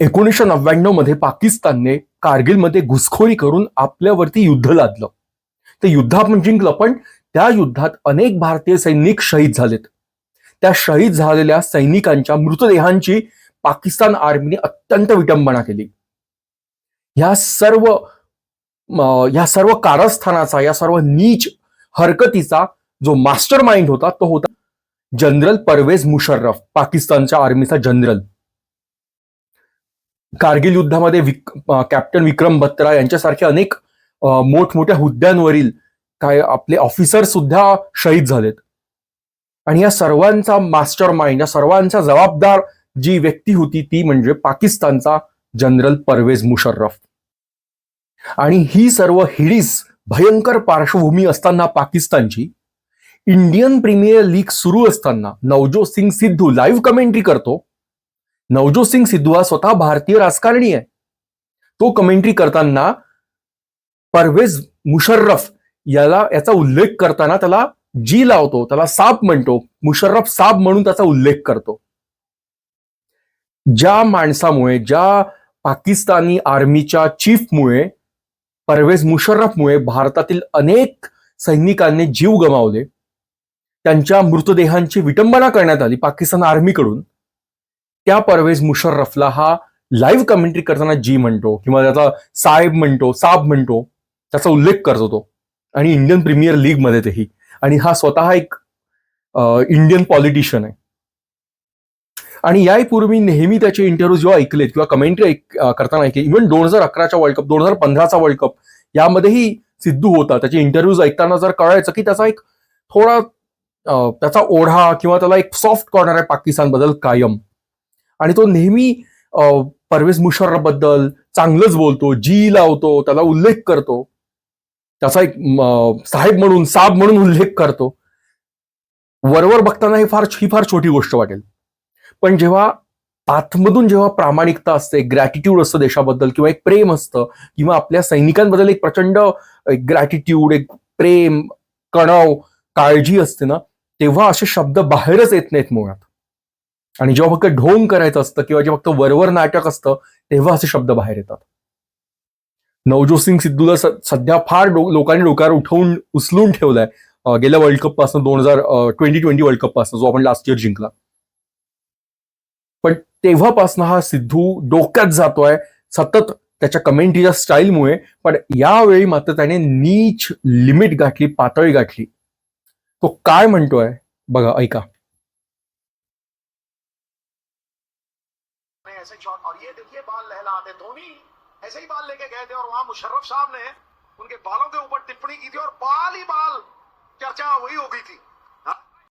एकोणीसशे नव्याण्णवमध्ये पाकिस्तानने कारगिलमध्ये घुसखोरी करून आपल्यावरती युद्ध लादलं. ते युद्ध आपण जिंकलं पण त्या युद्धात अनेक भारतीय सैनिक शहीद झालेत. त्या शहीद झालेल्या सैनिकांच्या मृतदेहांची पाकिस्तान आर्मीने अत्यंत विटंबना केली. ह्या सर्व या सर्व कारस्थानाचा या सर्व नीच हरकतीचा जो मास्टर माइंड होता तो होता जनरल परवेज मुशर्रफ पाकिस्तानच्या आर्मीचा जनरल. कारगिल युद्धामध्ये विक, कॅप्टन विक्रम बत्रा यांच्यासारख्या अनेक मोठमोठ्या हुद्द्यांवरील काय आपले ऑफिसर सुद्धा शहीद झालेत. आणि या सर्वांचा मास्टर माइंड या सर्वांचा जबाबदार जी व्यक्ती होती ती म्हणजे पाकिस्तानचा जनरल परवेज मुशर्रफ. आणि ही सर्व हिडीस भयंकर पार्श्वभूमी असताना पाकिस्तानची इंडियन प्रीमियर लीग सुरू असताना नवजोत सिंग सिद्धू लाईव्ह कमेंट्री करतो. नवजोत सिंग सिद्धू हा स्वतः भारतीय राजकारणी आहे. तो कमेंट्री करताना परवेज मुशर्रफ याला याचा उल्लेख करताना त्याला जी लावतो त्याला साप म्हणतो मुशर्रफ साप म्हणून त्याचा उल्लेख करतो. ज्या माणसामुळे ज्या पाकिस्तानी आर्मीच्या चीफमुळे परवेज मुशर्रफमुळे भारतातील अनेक सैनिकांनी जीव गमावले त्यांच्या मृतदेहांची विटंबना करण्यात आली पाकिस्तान आर्मीकडून. त्या परवेज मुशर्रफला हा लाईव्ह कमेंट्री करताना जी म्हणतो किंवा त्याचा साहेब म्हणतो साब म्हणतो त्याचा उल्लेख करतो तो. आणि इंडियन प्रीमियर लीगमध्ये तेही. आणि हा स्वतः एक इंडियन पॉलिटिशियन आहे. आणि यापूर्वी नेहमी त्याचे इंटरव्ह्यू जेव्हा ऐकलेत किंवा कमेंट्री करताना ऐकले इव्हन दोन हजार अकराचा वर्ल्ड कप दोन हजार पंधराचा वर्ल्ड कप यामध्येही सिद्धू होता. त्याचे इंटरव्ह्यूज ऐकताना जर कळायचं की त्याचा एक थोडा त्याचा ओढा किंवा त्याला एक सॉफ्ट कॉर्नर आहे पाकिस्तानबद्दल कायम. आणि तो नेहमी परवेज मुशर्रफबद्दल चांगलंच बोलतो जी लावतो त्याला उल्लेख करतो. त्याचा एक साहेब म्हणून साब म्हणून उल्लेख करतो. वरवर बघताना हे फार ही फार छोटी गोष्ट वाटेल. पण जेव्हा आतमधून जेव्हा प्रामाणिकता असते ग्रॅटिट्यूड असतं देशाबद्दल किंवा एक प्रेम असतं किंवा आपल्या सैनिकांबद्दल एक प्रचंड ग्रॅटिट्यूड एक प्रेम कणव काळजी असते ना तेव्हा असे शब्द बाहेरच येत नाहीत मुळात. आणि जेव्हा फक्त ढोंग करायचं असतं किंवा जेव्हा फक्त वरवर नाटक असतं तेव्हा असे शब्द बाहेर येतात. नवजोत सिंग सिद्धूला सध्या फार लोकांनी डोक्यावर उठवून उचलून ठेवलाय. गेल्या वर्ल्ड कपपासून दोन हजार ट्वेंटी ट्वेंटी वर्ल्ड कपपासून जो आपण लास्ट इयर जिंकला. पण तेव्हापासून हा सिद्धू डोक्यात जातोय सतत त्याच्या कमेंट्रीच्या स्टाईलमुळे पण यावेळी मात्र त्याने नीच लिमिट गाठली पातळी गाठली. तो काय म्हणतोय? बघा, ऐका. ऐसे और ये देखिए, बाल लहलाते धोनी। ऐसे ही बाल लेके गए थे, और वहाँ मुशर्रफ साहब ने उनके बालों के ऊपर टिप्पणी की थी, और बाल ही बाल चर्चा वही हो गई थी।